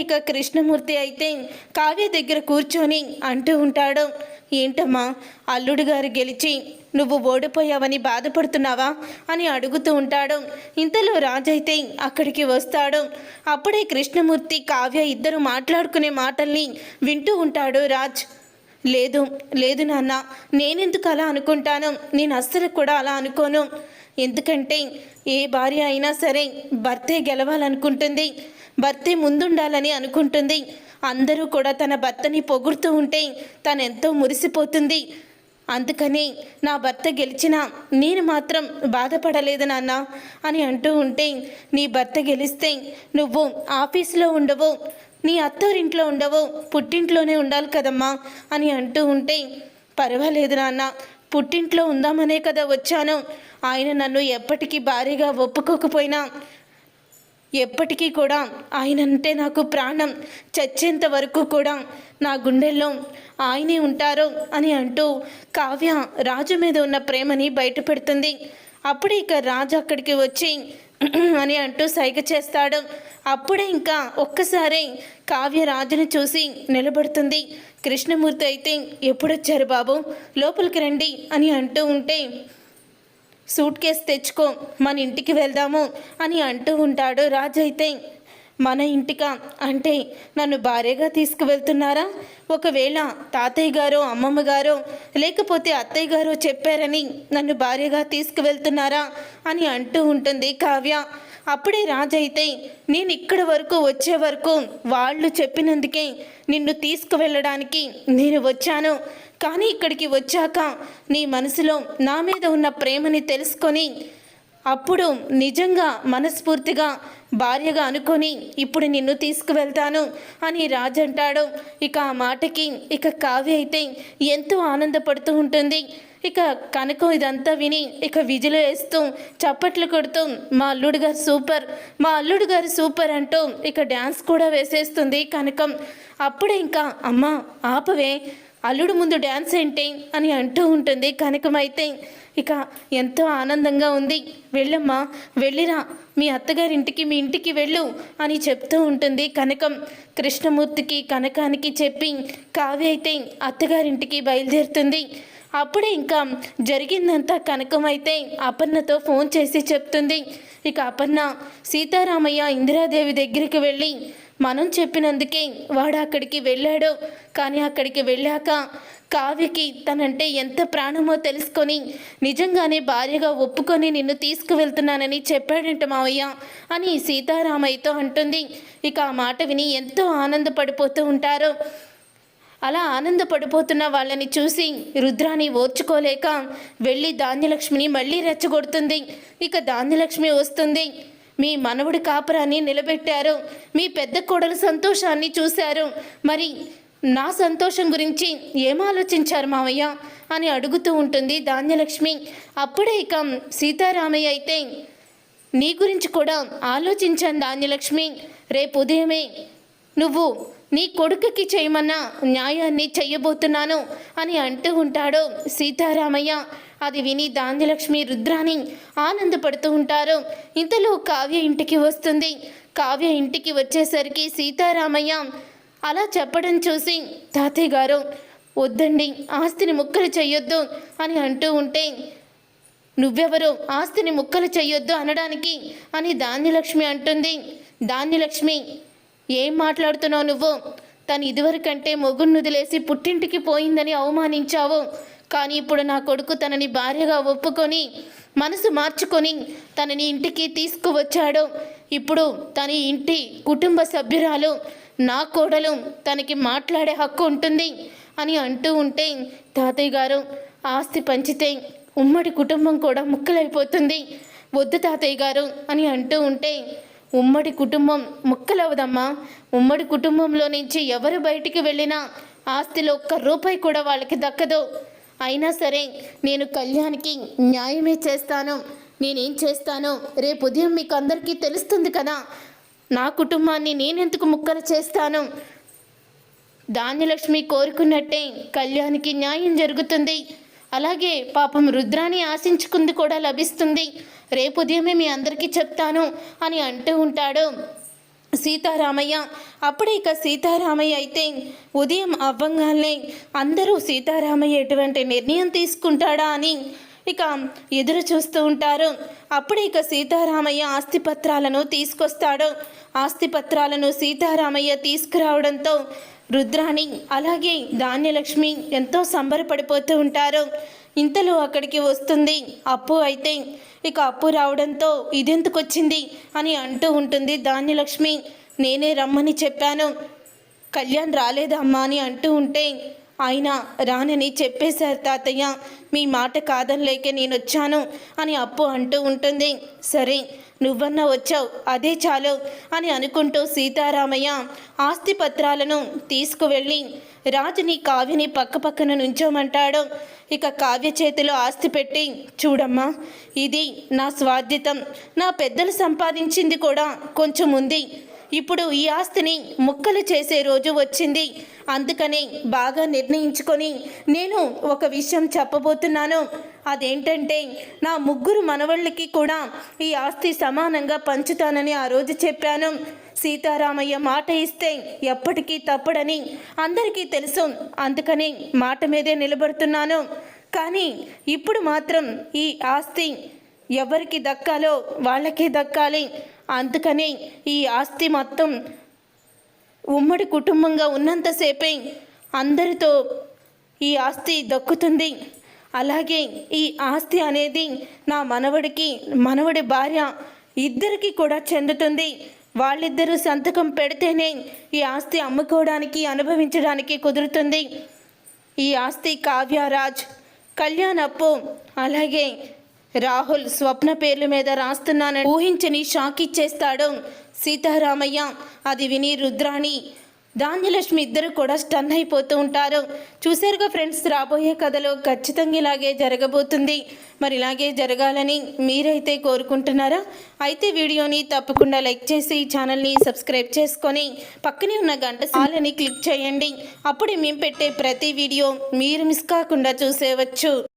ఇక కృష్ణమూర్తి అయితే కావ్య దగ్గర కూర్చొని అంటూ ఉంటాడు. ఏంటమ్మా అల్లుడు గారు గెలిచి నువ్వు ఓడిపోయావని బాధపడుతున్నావా? అని అడుగుతూ ఉంటాడు. ఇంతలో రాజైతే అక్కడికి వస్తాడు. అప్పుడే కృష్ణమూర్తి కావ్య ఇద్దరు మాట్లాడుకునే మాటల్ని వింటూ ఉంటాడు రాజ్. లేదు లేదు నాన్న నేనెందుకు అలా అనుకుంటాను? నేను అస్సలు కూడా అలా అనుకోను. ఎందుకంటే ఏ భార్య అయినా సరే భర్తే గెలవాలనుకుంటుంది భర్తే ముందుండాలని అనుకుంటుంది. అందరూ కూడా తన భర్తని పొగుడుతూ ఉంటే తనెంతో ఎంతో మురిసిపోతుంది. అందుకని నా భర్త గెలిచినా నేను మాత్రం బాధపడలేదు నాన్న అని అంటూ ఉంటే నీ భర్త గెలిస్తే నువ్వు ఆఫీసులో ఉండవు నీ అత్తోరింట్లో ఉండవు పుట్టింట్లోనే ఉండాలి కదమ్మా అని అంటూ ఉంటే పర్వాలేదు నాన్న పుట్టింట్లో ఉందామనే కదా వచ్చాను. ఆయన నన్ను ఎప్పటికీ భారీగా ఒప్పుకోకపోయినా ఎప్పటికీ కూడా ఆయన అంటే నాకు ప్రాణం. చచ్చేంత వరకు కూడా నా గుండెల్లో ఆయనే ఉంటారు అని అంటూ కావ్య రాజు మీద ఉన్న ప్రేమని బయటపెడుతుంది. అప్పుడే ఇక రాజు అక్కడికి వచ్చి అని అంటూ సైగ చేస్తాడు. అప్పుడే ఇంకా ఒక్కసారి కావ్య రాజును చూసి నిలబడుతుంది. కృష్ణమూర్తి అయితే ఎప్పుడొచ్చారు బాబు? లోపలికి రండి అని అంటూ ఉంటే సూట్ కేసు తెచ్చుకో మన ఇంటికి వెళ్దాము అని అంటూ ఉంటాడు రాజు అయితే. మన ఇంటికా అంటే నన్ను భార్యగా తీసుకువెళ్తున్నారా? ఒకవేళ తాతయ్య గారో అమ్మమ్మ గారో లేకపోతే అత్తయ్య గారో చెప్పారని నన్ను భార్యగా తీసుకువెళ్తున్నారా అని అంటూ ఉంటుంది కావ్య. అప్పుడే రాజైతే నేను ఇక్కడ వరకు వచ్చే వరకు వాళ్ళు చెప్పినందుకే నిన్ను తీసుకువెళ్ళడానికి నేను వచ్చాను. కానీ ఇక్కడికి వచ్చాక నీ మనసులో నా మీద ఉన్న ప్రేమని తెలుసుకొని అప్పుడు నిజంగా మనస్ఫూర్తిగా భార్యగా అనుకొని ఇప్పుడు నిన్ను తీసుకువెళ్తాను అని రాజు అంటాడు ఇక ఆ మాటకి ఇక కావ్య అయితే ఎంతో ఆనందపడుతూ ఉంటుంది. ఇక కనకం ఇదంతా విని ఇక విజులు వేస్తూ చప్పట్లు కొడుతూ మా అల్లుడు గారు సూపర్ మా అల్లుడు గారు సూపర్ అంటూ ఇక డ్యాన్స్ కూడా వేసేస్తుంది కనకం. అప్పుడే ఇంకా అమ్మ ఆపవే అల్లుడు ముందు డ్యాన్స్ ఏంటి అని అంటూ ఉంటుంది. కనకమైతే ఇక ఎంతో ఆనందంగా ఉంది. వెళ్ళమ్మా వెళ్ళిరా. మీ అత్తగారింటికి మీ ఇంటికి వెళ్ళు అని చెప్తూ ఉంటుంది. కనకం కృష్ణమూర్తికి కనకానికి చెప్పి కావ్య అయితే అత్తగారింటికి బయలుదేరుతుంది. అప్పుడే ఇంకా జరిగిందంతా కనకమైతే అపర్ణతో ఫోన్ చేసి చెప్తుంది. ఇక అపర్ణ సీతారామయ్య ఇందిరాదేవి దగ్గరికి వెళ్ళి మనం చెప్పినందుకే వాడు అక్కడికి వెళ్ళాడు. కానీ అక్కడికి వెళ్ళాక కావ్యకి తనంటే ఎంత ప్రాణమో తెలుసుకొని నిజంగానే భార్యగా ఒప్పుకొని నిన్ను తీసుకువెళ్తున్నానని చెప్పాడంట మావయ్య అని సీతారామయ్యతో అంటుంది. ఇక ఆ మాట విని ఎంతో ఆనందపడిపోతూ ఉంటారు. అలా ఆనందపడిపోతున్న వాళ్ళని చూసి రుద్రాని ఓర్చుకోలేక వెళ్ళి ధాన్యలక్ష్మిని మళ్ళీ రెచ్చగొడుతుంది. ఇక ధాన్యలక్ష్మి వస్తుంది. మీ మనవుడి కాపురాన్ని నిలబెట్టారు. మీ పెద్ద కోడలు సంతోషాన్ని చూశారు. మరి నా సంతోషం గురించి ఏం ఆలోచించారు మావయ్య? అని అడుగుతూ ఉంటుంది ధాన్యలక్ష్మి. అప్పుడే ఇక సీతారామయ్య అయితే నీ గురించి కూడా ఆలోచించాను ధాన్యలక్ష్మి. రేపు ఉదయమే నువ్వు నీ కొడుకుకి చేయమన్న న్యాయాన్ని చెయ్యబోతున్నాను అని అంటూ ఉంటాడు సీతారామయ్య. అది విని దాందిలక్ష్మి రుద్రాని ఆనందపడుతూ ఉంటారు. ఇంతలో కావ్య ఇంటికి వస్తుంది. కావ్య ఇంటికి వచ్చేసరికి సీతారామయ్య అలా చెప్పడం చూసి తాతయ్య గారు వద్దండి ఆస్తిని ముక్కలు చెయ్యొద్దు అని అంటూ ఉంటే నువ్వెవరు? ఆస్తిని ముక్కలు చెయ్యొద్దు అనడానికి అని ధాన్యలక్ష్మి అంటుంది. ధాన్యలక్ష్మి ఏం మాట్లాడుతున్నావు నువ్వు? తను ఇదివరకంటే మొగుడు నుదిలేసి పుట్టింటికి పోయిందని అవమానించావు. కానీ ఇప్పుడు నా కొడుకు తనని భార్యగా ఒప్పుకొని మనసు మార్చుకొని తనని ఇంటికి తీసుకువచ్చాడు. ఇప్పుడు తన ఇంటి కుటుంబ సభ్యురాలు నా కోడలు తనకి మాట్లాడే హక్కు ఉంటుంది అని అంటూ ఉంటే తాతయ్య గారు ఆస్తి పంచితే ఉమ్మడి కుటుంబం కూడా ముక్కలైపోతుంది. వద్దు తాతయ్య గారు అని అంటూ ఉంటే ఉమ్మడి కుటుంబం ముక్కలవదమ్మా. ఉమ్మడి కుటుంబంలో నుంచి ఎవరు బయటికి వెళ్ళినా ఆస్తిలో ఒక్క రూపాయి కూడా వాళ్ళకి దక్కదు. అయినా సరే నేను కళ్యాణ్కి న్యాయమే చేస్తాను. నేనేం చేస్తాను రేపు ఉదయం మీకు అందరికీ తెలుస్తుంది కదా. నా కుటుంబాన్ని నేనెందుకు ముక్కలు చేస్తాను? ధాన్యలక్ష్మి కోరుకున్నట్టే కళ్యాణ్కి న్యాయం జరుగుతుంది. అలాగే పాపం రుద్రాని ఆశించుకుంది కూడా లభిస్తుంది. రేపు ఉదయమే మీ అందరికీ చెప్తాను అని అంటూ ఉంటాడు. సీతారామయ్య. అప్పుడే ఇక సీతారామయ్య అయితే ఉదయం అవ్వంగానే అందరూ సీతారామయ్య ఎటువంటి నిర్ణయం తీసుకుంటాడా అని ఇక ఎదురు చూస్తూ ఉంటారు. అప్పుడే ఇక సీతారామయ్య ఆస్తిపత్రాలను తీసుకొస్తాడు. ఆస్తిపత్రాలను సీతారామయ్య తీసుకురావడంతో రుద్రాణి అలాగే ధాన్యలక్ష్మి ఎంతో సంబరపడిపోతూ ఉంటారు. ఇంతలో అక్కడికి వస్తుంది. అప్పు అయితే ఇక అప్పు రావడంతో ఇదెందుకు వచ్చింది అని అంటూ ఉంటుంది ధాన్యలక్ష్మి. నేనే రమ్మని చెప్పాను. కళ్యాణ్ రాలేదమ్మా అని అంటూ ఉంటే ఆయన రానని చెప్పేశారు తాతయ్య. మీ మాట కాదనిలేక నేను వచ్చాను అని అప్పు అంటూ ఉంటుంది. సరే నువ్వన్నా వచ్చావు అదే చాలు అని అనుకుంటూ సీతారామయ్య ఆస్తి పత్రాలను తీసుకువెళ్ళి రాజుని కావ్యని పక్క పక్కన నుంచోమంటాడు. ఇక కావ్య చేతిలో ఆస్తి పెట్టి చూడమ్మా ఇది నా స్వాధ్యతం నా పెద్దలు సంపాదించింది కూడా కొంచెం ఉంది. ఇప్పుడు ఈ ఆస్తిని ముక్కలు చేసే రోజు వచ్చింది. అందుకని బాగా నిర్ణయించుకొని నేను ఒక విషయం చెప్పబోతున్నాను. అదేంటంటే నా ముగ్గురు మనవళ్ళకి కూడా ఈ ఆస్తి సమానంగా పంచుతానని ఆ రోజు చెప్పాను. సీతారామయ్య మాట ఇస్తే ఎప్పటికీ తప్పడని అందరికీ తెలుసు. అందుకని మాట మీదే నిలబడుతున్నాను. కానీ ఇప్పుడు మాత్రం ఈ ఆస్తి ఎవరికి దక్కాలో వాళ్ళకే దక్కాలి. అందుకని ఈ ఆస్తి మొత్తం ఉమ్మడి కుటుంబంగా ఉన్నంతసేపే అందరితో ఈ ఆస్తి దక్కుతుంది. అలాగే ఈ ఆస్తి అనేది నా మనవడికి మనవడి భార్య ఇద్దరికి కూడా చెందుతుంది. వాళ్ళిద్దరూ సంతకం పెడితేనే ఈ ఆస్తి అమ్ముకోవడానికి అనుభవించడానికి కుదురుతుంది. ఈ ఆస్తి కావ్యరాజ్ కళ్యాణప్పు అలాగే రాహుల్ స్వప్న పేర్ల మీద రాస్తున్నానని ఊహించని షాక్ ఇచ్చేస్తాడు సీతారామయ్య. అది విని రుద్రాణి ధాన్యలక్ష్మి ఇద్దరు కూడా స్టన్ అయిపోతూ ఉంటారు. చూసారుగా ఫ్రెండ్స్ రాబోయే కథలో ఖచ్చితంగా ఇలాగే జరగబోతుంది. మరి ఇలాగే జరగాలని మీరైతే కోరుకుంటున్నారా? అయితే వీడియోని తప్పకుండా లైక్ చేసి ఛానల్ని సబ్స్క్రైబ్ చేసుకొని పక్కనే ఉన్న గంట సాలని క్లిక్ చేయండి. అప్పుడే మేము పెట్టే ప్రతి వీడియో మీరు మిస్ కాకుండా చూసేవచ్చు.